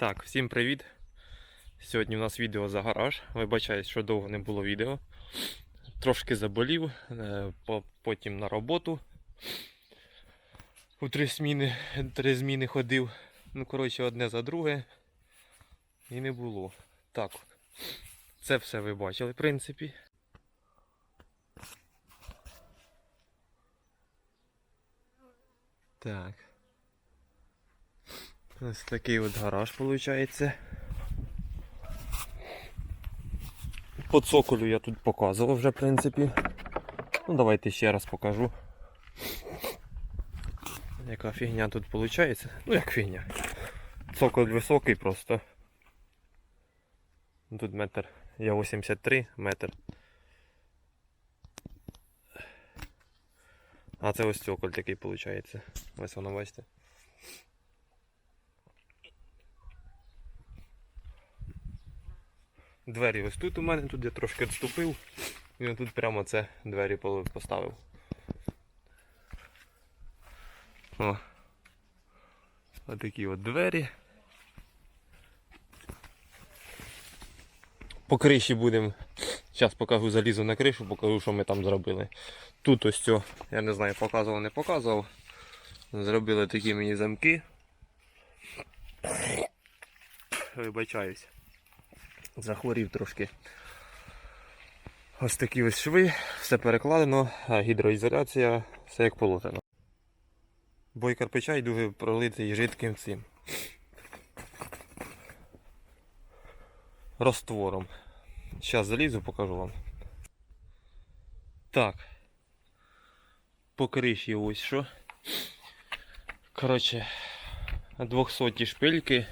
Так, всім привіт! Сьогодні у нас відео за гараж. Вибачаюсь, що довго не було відео. Трошки заболів, е, потім на роботу. У три зміни, три зміни ходив. Ну, коротше, одне за друге. І не було. Так. Це все ви бачили, в принципі. Так. Ось такий от гараж виходить. По цоколю я тут показував вже, в принципі. Ну, давайте ще раз покажу. Яка фігня тут виходить. Ну як фігня. Цоколь високий просто. Тут метр. Я 83 метр. А це ось цоколь такий виходить. Ось воно бачите. Двері ось тут у мене, тут я трошки відступив. І тут прямо це двері поставив. О. Отакі от двері. По криші будемо. Зараз покажу залізу на кришу, покажу, що ми там зробили. Тут ось цього, я не знаю, показував, не показував. Зробили такі мені замки. Вибачаюсь. Захворів трошки. Ось такі ось шви, все перекладено, гідроізоляція, все як положено. Бой кирпича і дуже пролитий жидким цим. Роствором. Зараз залізу, покажу вам. Так. По криші ось що. Коротше, 200 шпильки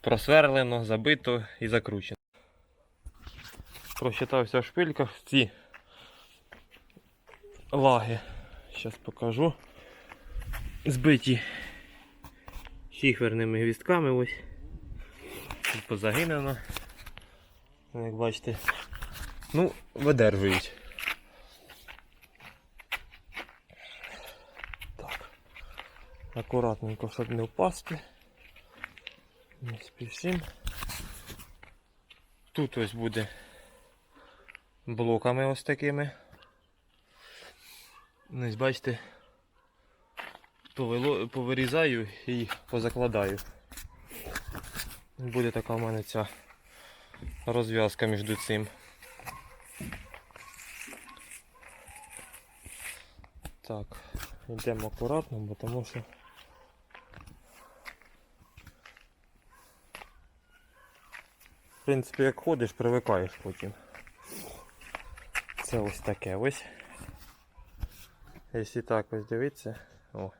просверлено, забито і закручено. Просчитався в шпильках ці лаги. Зараз покажу. Збиті шіхверними гвістками ось. Тут позагинено. Як бачите. Ну, видержують. Так. Акуратненько, щоб не впасти. Не спішимо. Тут ось буде блоками ось такими. Ось бачите, повирізаю і позакладаю. Буде така в мене ця розв'язка між цим. Так, йдемо акуратно, бо тому що В принципі, як ходиш, привикаєш потім. Це ось таке ось. Якщо так ось дивитися. О.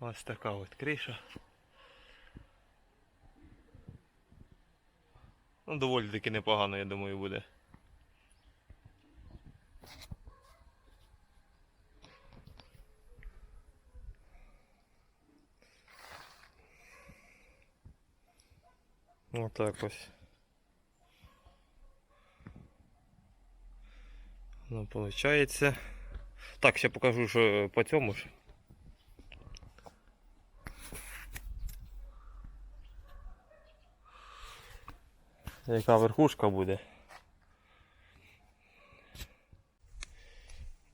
Ось така от криша. Ну, доволі таки непогано, я думаю, буде. Отак ось. Ну, получається. Так, ще покажу, що по цьому ж. Яка верхушка буде.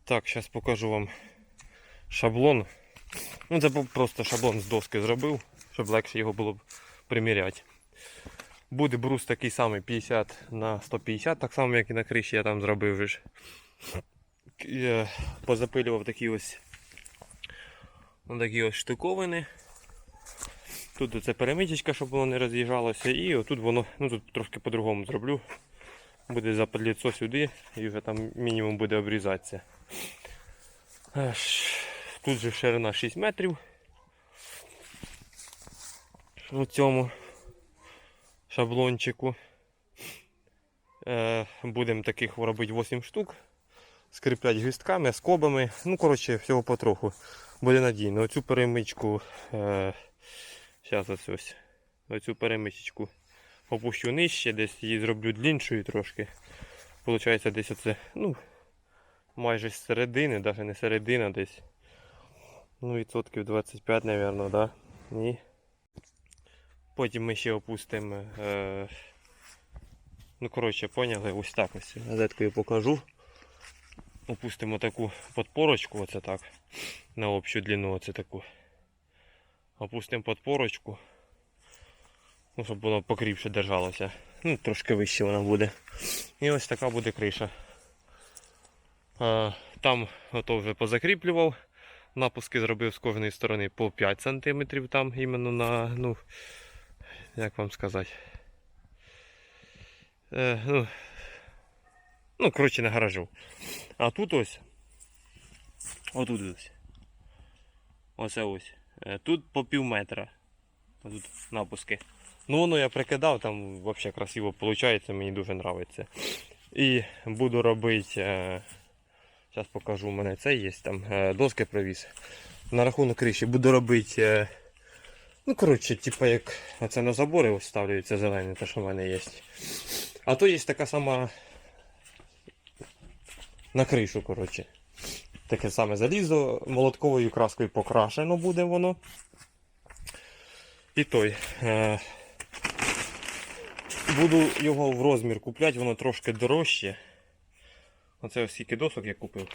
Так, зараз покажу вам шаблон. Ну, це просто шаблон з доски зробив, щоб легше його було б приміряти. Буде брус такий самий 50 на 150, так само як і на криші я там зробив вже. Я позапилював такі ось ось такі ось штуковини. Тут оце перемичечка, щоб воно не роз'їжджалося, і отут воно, ну тут трошки по-другому зроблю. Буде западліцо сюди і вже там мінімум буде обрізатися. Тут же ширина 6 метрів. У цьому шаблончику. Е, Будемо таких робити 8 штук. Скріплять гвістками, скобами. Ну, коротше, всього потроху. Буде надійно. Оцю перемичку. Е, Зараз ось ось. Оцю перемичечку опущу нижче, десь її зроблю дліншою трошки. Получається десь оце, ну, майже з середини, навіть не середина десь. Ну, відсотків 25, мабуть, да? Ні. Потім ми ще опустимо. Е... Ну, коротше, поняли, ось так ось. Газеткою покажу. Опустимо таку подпорочку, оце так. На общу длину, оце таку. Опустимо подпорочку. Ну, щоб воно покріпше держалося. Ну, трошки вище вона буде. І ось така буде криша. А, там ото вже позакріплював. Напуски зробив з кожної сторони по 5 см там іменно на, ну, як вам сказати. Е, ну, ну, коротше, на гаражу. А тут ось. Отут ось. Оце ось. Е, Тут по пів метра. Тут напуски. Ну воно я прикидав, там взагалі красиво виходить, мені дуже подобається. І буду робити. Е, покажу, у мене це є там е, доски привіз. На рахунок криші буду робити. Е, ну, коротше, типа як оце на забори ось ставлюється зелене, те, що в мене є. А то є така сама на кришу, коротше. Таке саме залізо молотковою краскою покрашено буде воно. І той. Е, буду його в розмір купляти, воно трошки дорожче. Оце ось скільки досок я купив.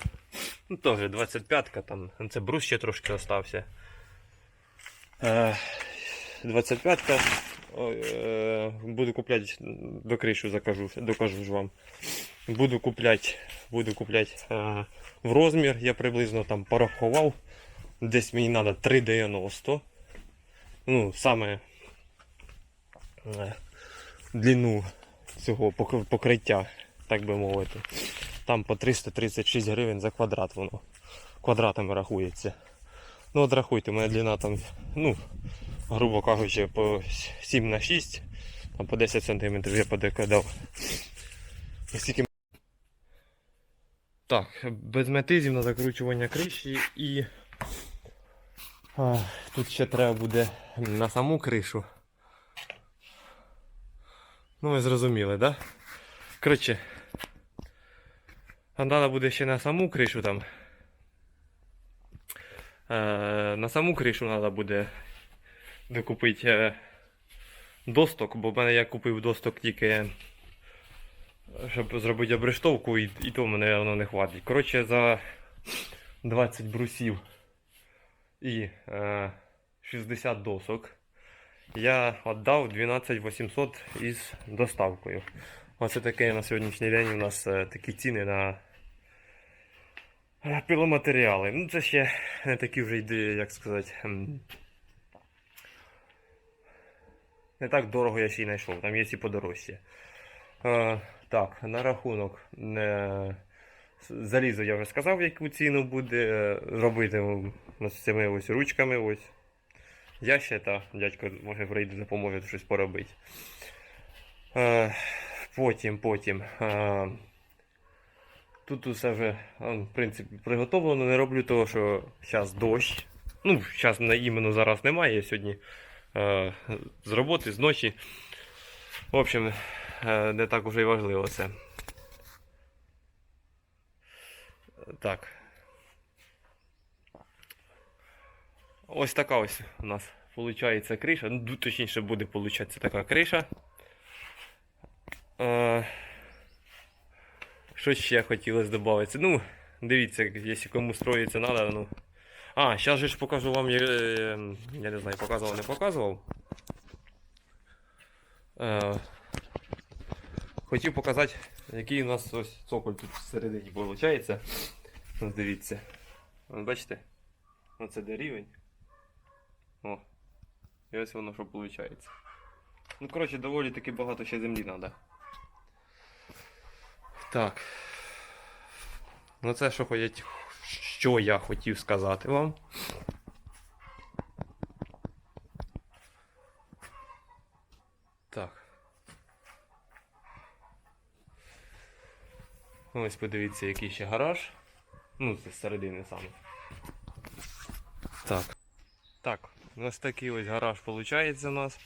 Ну, теж 25-ка там. Це брус ще трошки остався. Е, 25-ка. Е, Буду купляти до кришу закажу, докажу ж вам. Буду купляти, буду купляти е, в розмір. Я приблизно там порахував. Десь мені треба 3,90. Ну, саме е, длину цього покриття, так би мовити. Там по 336 гривень за квадрат воно. Квадратами рахується. Ну от рахуйте, моя длина там, ну, грубо кажучи, по 7 на 6, там по 10 см я подекадав. Скільки так, без метизів на закручування криші і а, тут ще треба буде на саму кришу. Ну ви зрозуміли, так? Да? Коротше, треба буде ще на саму кришу там. Е, на саму кришу треба буде докупити е, досток, бо в мене я купив досток тільки щоб зробити обрештовку, і, і то мене воно не хватить. Коротше, за 20 брусів і е, 60 досок я віддав 12 800 із доставкою. Оце таке на сьогоднішній день у нас е, такі ціни на піломатеріали. Ну це ще не такі вже йде, як сказати. Не так дорого я ще й знайшов, там є і подорожче. Е, так, на рахунок е, залізо я вже сказав, яку ціну буде е, робити з цими ось ручками. Ось. Я ще та дядько може прийде допоможе щось поробити. Е, потім, потім. Е, тут усе вже, в принципі, приготовлено. Не роблю того, що зараз дощ. Ну, зараз іменно зараз немає. Я сьогодні е, з роботи, з ночі. В общем, е, не так уже і важливо це. Так. Ось така ось у нас виходить криша. Ну, точніше буде получатися така криша. Е, що ще хотілося додати? Ну, дивіться, якщо кому строїться треба, ну. А, зараз же ж покажу вам, е, я не знаю, показував, не показував. Е, хотів показати, який у нас ось цоколь тут всередині виходить. Дивіться. Бачите? Оце де рівень. О. І ось воно що виходить. Ну, коротше, доволі таки багато ще землі треба. Так. Ну це що хотять, що я хотів сказати вам. Так. Ось подивіться, який ще гараж. Ну, це з середини саме. Так. Так, ось такий ось гараж виходить у нас.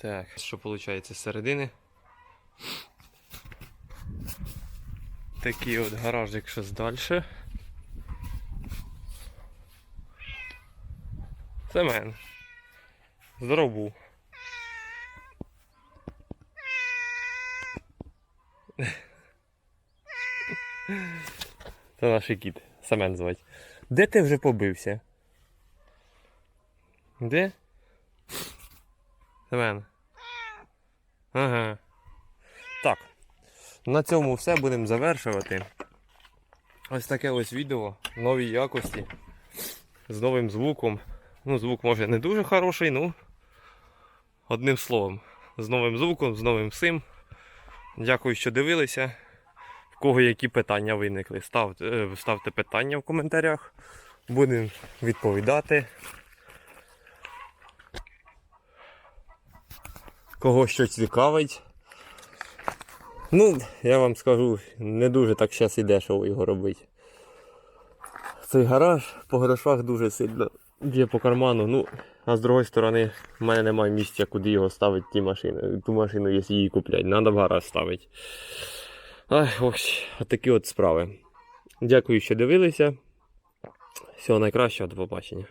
Так, що виходить з середини? Такий от гаражик щось далі. Семен. Здоров був. Це наш кіт. Семен звать. Де ти вже побився? Де? Семен. Ага. Так. На цьому все будемо завершувати. Ось таке ось відео в новій якості. З новим звуком. Ну, звук може не дуже хороший, ну. Одним словом. З новим звуком, з новим всім. Дякую, що дивилися. В кого які питання виникли, ставте, ставте питання в коментарях. Будемо відповідати. Кого що цікавить. Ну, я вам скажу, не дуже так зараз і дешево його робити. Цей гараж по грошах дуже сильно б'є по карману. Ну, а з другої сторони, в мене немає місця, куди його ставити ті машини. Ту машину, якщо її купляти, треба в гараж ставити. Ай, ось, такі от справи. Дякую, що дивилися. Всього найкращого, до побачення.